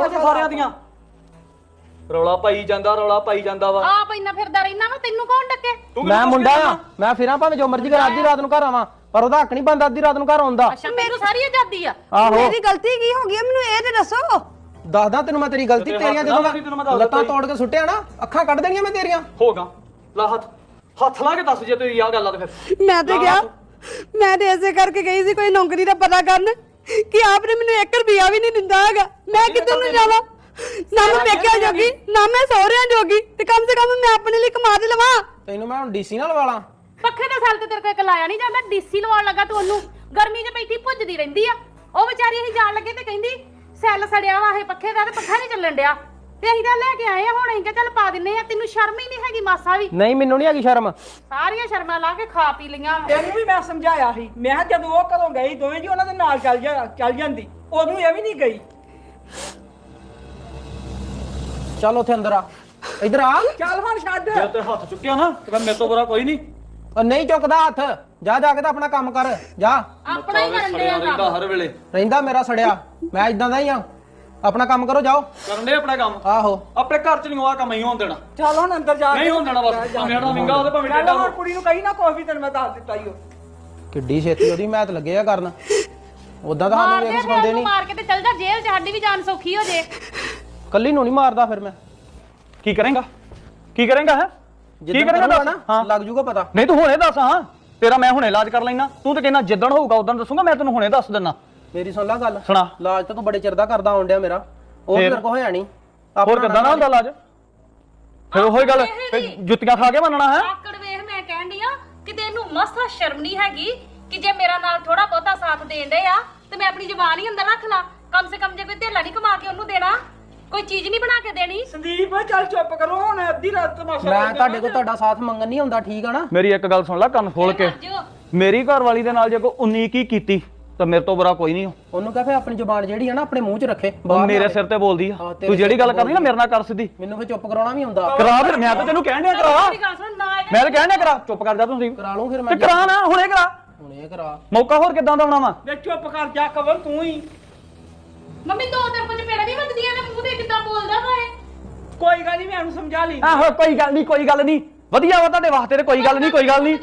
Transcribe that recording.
ਸੁਣ ਕੇ ਸਾਰਿਆਂ ਦੀਆਂ। ਰੌਲਾ ਪਾਈ ਜਾਂਦਾ ਰੌਲਾ ਪਾਈ ਜਾਂਦਾ ਵਾ। ਆਪ ਇੰਨਾ ਫਿਰਦਾ ਰਹਿਣਾ ਵਾ ਤੈਨੂੰ ਕੌਣ ਡੱਕੇ? ਤੂੰ ਮੈਂ ਮੁੰਡਾ ਆ ਮੈਂ ਫਿਰਾਂ ਭਾਵੇਂ ਜੋ ਮਰਜ਼ੀ ਕਰ ਅੱਧੀ ਰਾਤ ਨੂੰ ਘਰ ਆਵਾਂ ਪਰ ਉਹਦਾ ਹੱਕ ਨਹੀਂ ਬੰਦਾ ਅੱਧੀ ਰਾਤ ਨੂੰ ਘਰ ਆਉਂਦਾ ਅੱਛਾ ਮੈਨੂੰ ਸਾਰੀ ਆਜ਼ਾਦੀ ਆ। ਆਹੋ। ਮੇਰੀ ਗਲਤੀ ਕੀ ਹੋ ਗਈ ਹੈ? ਮੈਨੂੰ ਇਹ ਤੇ ਦੱਸੋ। ਦੱਸਦਾ ਤੈਨੂੰ ਮੈਂ ਤੇਰੀ ਗਲਤੀ ਤੇਰੇ ਤੇਰੀਆਂ ਹੱਥ ਜਦੋਂ ਨਾਲ ਵੀ ਤੈਨੂੰ ਮੈਂ ਦੱਸ ਲੱਤਾਂ ਦਿੱਤਾ ਤੋੜ ਕੇ ਸੁੱਟਿਆ ਨਾ ਅੱਖਾਂ ਕੱਢ ਦੇਣੀਆਂ ਮੈਂ ਤੇਰੀਆਂ। ਹੋਗਾ ਲਾ ਹੱਥ। ਹੱਥ ਲਾ ਕੇ ਦੱਸ ਜੇ ਤੇਰੀ ਆਹ ਗੱਲ ਆ ਤੇ ਫਿਰ। ਮੈਂ ਤੇ ਗਿਆ ਮੈਂ ਤੇ ਐਸੇ ਕਰਕੇ ਗਈ ਸੀ ਕੋਈ ਨੌਕਰੀ ਦਾ ਪਤਾ ਕਰਨ। ਕਿ ਆਪਨੇ ਮੈਨੂੰ 1 ਰੁਪਿਆ ਵੀ ਨਹੀਂ ਦਿੰਦਾ ਹੈਗਾ। ਮੈਂ ਕਿੱਧਰ ਨੂੰ ਜਾਵਾਂ? ਨਾ ਮੈਂ ਪੇਕਿਆ ਜੋਗੀ ਨਾ ਮੈਂ ਸਹੁਰਿਆਂ ਜੋਗੀ ਤੇ ਕਮ ਸੇ ਕਮ ਮੈਂ ਆਪਣੇ ਲਈ ਕਮਾ ਤੇ ਲਵਾਂ। ਤੈਨੂੰ ਮੈਂ ਹੁਣ ਡੀਸੀ ਨਾਲ ਵਾਲਾਂ। ਪੱਖੇ ਦਾ ਸੈੱਲ ਤੇ ਤੇਰੇ ਕੋਲ ਇੱਕ ਲਾਇਆ ਨਹੀਂ ਜਾਂਦਾ ਡੀਸੀ ਲਵਾਉਣ ਲੱਗਾ ਤੂੰ ਉਹਨੂੰ। ਗਰਮੀ 'ਚ ਬੈਠੀ ਭੁੱਜਦੀ ਰਹਿੰਦੀ ਆ। ਉਹ ਵਿਚਾਰੀ ਅਸੀਂ ਜਾਣ ਲੱਗੇ ਤੇ ਕਹਿੰਦੀ ਸੈੱਲ ਸੜਿਆ ਵਾ ਇਹ ਪੱਖੇ ਦਾ ਤੇ ਪੱਖਾ ਨਹੀਂ ਚੱਲਣ ਡਿਆ। ਤੇ ਅਸੀਂ ਤਾਂ ਲੈ ਕੇ ਆਏ ਆ ਹੁਣ ਅਸੀਂ ਕਿਹਾ ਚੱਲ ਪਾ ਦਿੰਨੇ ਆ। ਤੈਨੂੰ ਸ਼ਰਮ ਹੀ ਨਹੀਂ ਹੈਗੀ ਮਾਸਾ ਵੀ? ਨਹੀਂ ਮੈਨੂੰ ਨਹੀਂ ਹੈਗੀ ਸ਼ਰਮ। ਸਾਰੀਆਂ ਸ਼ਰਮਾਂ ਲਾ ਕੇ ਖਾ ਪੀ ਲਈਆਂ। ਇਹਨੂੰ ਵੀ ਮੈਂ ਸਮਝਾਇਆ ਸੀ। ਮੈਂ ਕਿਹਾ ਜਦੋਂ ਉਹ ਘਰੋਂ ਗਈ ਦੋਵੇਂ ਜੀ ਉਹਨਾਂ ਦੇ ਨਾਲ ਚੱਲ ਜਾ ਚੱਲ ਜਾਂਦੀ। ਉਦੋਂ ਇਹ ਵੀ ਨਹੀਂ ਗਈ। ਚੱਲ ਉੱਥੇ ਅੰਦਰ ਆ। ਇੱਧਰ ਆ। ਚੱਲ ਹੁਣ ਛੱਡ। ਜੇ ਤੇ ਹੱਥ ਚੁੱਕਿਆ ਨਾ ਤੇ ਫਿਰ ਮੇਰੇ ਤੋਂ ਬੁਰਾ ਕੋਈ ਨਹੀਂ। ਉਹ ਨਹੀਂ ਚੁੱਕਦਾ ਹੱਥ। ਜਾ ਜਾ ਕੇ ਤਾਂ ਆਪਣਾ ਕੰਮ ਕਰ। ਜਾ। ਆਪਣਾ ਹੀ ਕਰਨ ਡਿਆ ਰਹਿੰਦਾ ਹਰ ਵੇਲੇ। ਰਹਿੰਦਾ ਮੇਰਾ ਸੜਿਆ। ਮੈਂ ਇਦਾਂ ਦਾ ਹੀ ਆ। ਆਪਣਾ ਕੰਮ ਕਰੋ ਜਾਓ। ਕਰਨ ਦੇ ਆਪਣਾ ਕੰਮ? ਆਹੋ। ਆਪਣੇ ਘਰ ਚ ਨਹੀਂ ਆ ਕੰਮ ਹੀ ਹੋਣ ਦੇਣਾ। ਚੱਲ ਹੁਣ ਅੰਦਰ ਜਾ ਨਹੀਂ ਹੋਣ ਦੇਣਾ ਬਸ। ਭਾਵੇਂ ਵਿੰਗਾ ਉਹਦੇ ਭਾਵੇਂ ਚੱਲ ਹੁਣ। ਕੁੜੀ ਨੂੰ ਕਹੀ ਨਾ ਕੋਈ ਵੀ ਤੈਨੂੰ ਮੈਂ ਦੱਸ ਦਿੱਤਾ ਈ ਓ। ਕਿੱਡੀ ਛੇਤੀ ਉਹਦੀ ਮੈਥ ਲੱਗੇ ਆ ਕਰਨ। ਉਦਾਂ ਤਾਂ ਸਾਨੂੰ ਵੇਖ ਸਿਖਾਉਂਦੇ ਫਿਰ ਨਹੀਂ ਮਾਰ ਕੇ ਤੇ ਚੱਲ ਜਾ ਜੇਲ੍ਹ 'ਚ ਸਾਡੀ ਵੀ ਜਾਨ ਸੌਖੀ ਹੋ ਜੇ। ਕੱਲੀ ਨੂੰ ਨਹੀਂ ਮਾਰਦਾ ਫਿਰ ਮੈਂ। ਕੀ ਕਰੇਗਾ? ਕੀ ਕਰੇਗਾ ਹੈ? ਕੀ ਕਰੇਗਾ ਦੱਸ? ਲੱਗ ਜੂਗਾ ਪਤਾ। ਨਹੀਂ ਤੂੰ ਹੁਣੇ ਦੱਸ ਹਾਂ। ਤੇਰਾ ਮੈਂ ਹੁਣੇ ਇਲਾਜ ਕਰ ਲੈਣਾ ਤੂੰ ਤੇ ਕਹਿੰਦਾ ਜਿੱਦਣ ਹੋਊਗਾ ਉਦੋਂ ਦੱਸੂਗਾ ਮੈਂ ਤੈਨੂੰ ਹੁਣੇ ਦੱਸ ਦਿੰਨਾ ਮੇਰੀ ਸੁਣ ਲੈ ਗੱਲ। ਸੁਣਾ। ਇਲਾਜ ਤਾਂ ਤੂੰ ਬੜੇ ਚਿਰ ਦਾ ਕਰਦਾ ਆਉਣ ਡਿਆ ਮੇਰਾ। ਉਹ ਫਿਰ? ਮੇਰੇ ਕੋ ਹੋਇਆ ਨਹੀਂ। ਹੋਰ ਕਿੱਦਾਂ ਨਾ ਹੁੰਦਾ ਇਲਾਜ ਫਿਰ ਉਹੀ ਗੱਲ ਫਿਰ ਜੁੱਤੀਆਂ ਖਾ ਕੇ ਮੰਨਣਾ ਹੈ? ਆਕੜ ਵੇਖ ਮੈਂ ਕਹਿਣ ਡਈ ਆ ਕਿਤੇ ਇਹਨੂੰ ਮਸਾ ਸ਼ਰਮ ਨਹੀਂ ਹੈਗੀ ਕਿ ਜੇ ਮੇਰਾ ਨਾਲ ਥੋੜਾ ਬਹੁਤਾ ਸਾਥ ਦੇਣ ਡਏ ਆ ਤੇ ਮੈਂ ਆਪਣੀ ਜ਼ਬਾਨ ਹੀ ਅੰਦਰ ਰੱਖ ਲਾਂ। ਕਮ ਸੇ ਕਮ ਜੇ ਕੋਈ ਧੇਲਾ ਨਹੀਂ ਕਮਾ ਕੇ ਉਹਨੂੰ ਦੇਣਾ ਕੋਈ ਚੀਜ਼ ਨਹੀਂ ਬਣਾ ਕੇ ਦੇਣੀ। ਸੰਦੀਪ ਚੱਲ ਚੁੱਪ ਕਰੋ ਹੁਣ ਅੱਧੀ ਰਾਤ ਤਮਾਸ਼ਾ ਮੈਂ ਤੁਹਾਡੇ ਕੋਲ ਤੁਹਾਡਾ ਸਾਥ ਮੰਗਣ ਨਹੀਂ ਹੁੰਦਾ ਠੀਕ ਆ ਨਾ? ਮੇਰੀ ਇੱਕ ਗੱਲ ਸੁਣ ਲੈ ਕੰਨ ਖੋਲ ਕੇ। ਜੋ ਮੇਰੀ ਘਰ ਵਾਲੀ ਦੇ ਨਾਲ ਜੇ ਕੋਈ 19 ਕੀ ਕੀਤੀ ਤਾਂ ਮੇਰੇ ਤੋਂ ਬੁਰਾ ਕੋਈ ਨਹੀਂ ਹੋ ਉਹਨੂੰ ਕਹੇ ਆਪਣੀ ਜ਼ੁਬਾਨ ਜਿਹੜੀ ਆ ਨਾ ਆਪਣੇ ਮੂੰਹ 'ਚ ਰੱਖੇ ਉਹ ਬਾਹਰ ਮੇਰੇ ਨਾ ਸਿਰ ਤੇ ਬੋਲਦੀ ਆ। ਹਾਂ, ਤੇਰੇ ਤੂੰ ਜਿਹੜੀ ਗੱਲ ਤੇ ਕਰਨੀ ਨਾ ਮੇਰੇ ਨਾਲ ਕਰ ਸਿੱਧੀ। ਮੈਨੂੰ ਫੇ ਚੁੱਪ ਕਰਾਉਣਾ ਵੀ ਹੁੰਦਾ ਕਰਾ ਫਿਰ ਮੈਂ ਤਾਂ ਤੈਨੂੰ ਕਹਿਣ ਡਿਆ ਕਰਾ। ਮੇਰੀ ਗੱਲ ਸੁਣ ਨਾ ਇਹਦੇ ਮੈਂ ਤਾਂ ਕਹਿਣ ਡਿਆ ਕਰਾ। ਚੁੱਪ ਕਰ ਜਾ ਤੂੰ ਸੰਦੀਪ ਕਰਾ ਲੂੰ ਫਿਰ ਤੇ ਮੈਂ ਕਰਾ ਨਾ ਹੁਣੇ ਕਰਾ। ਹੁਣ ਇਹ ਕਰਾ। ਮੌਕਾ ਹੋਰ ਕਿੱਦਾਂ ਦਾ ਆਉਣਾ ਵਾ? ਵੇ ਚੁੱਪ ਕਰ ਜਾ ਕਵਲ ਤੂੰ ਹੀ। ਮੰਮੀ ਦੋ ਦਿਨ ਕੁਝ ਮੇਰਾ ਵੀ ਵੱਜਦੀਆਂ ਨੇ ਮੂੰਹ ਤੇ ਕਿੱਦਾਂ ਬੋਲਦਾ ਵਾ ਇਹ? ਕੋਈ ਗੱਲ ਨਹੀਂ ਮੈਂ ਉਹਨੂੰ ਸਮਝਾ ਲਈ। ਆਹੋ ਕੋਈ ਗੱਲ ਨਹੀਂ ਕੋਈ ਗੱਲ ਨਹੀਂ। ਵਧੀਆ ਵਾ ਤੁਹਾਡੇ ਵਾਸਤੇ ਤੇ ਕੋਈ ਗੱਲ ਨਹੀਂ ਕੋਈ ਗੱਲ ਨਹੀਂ।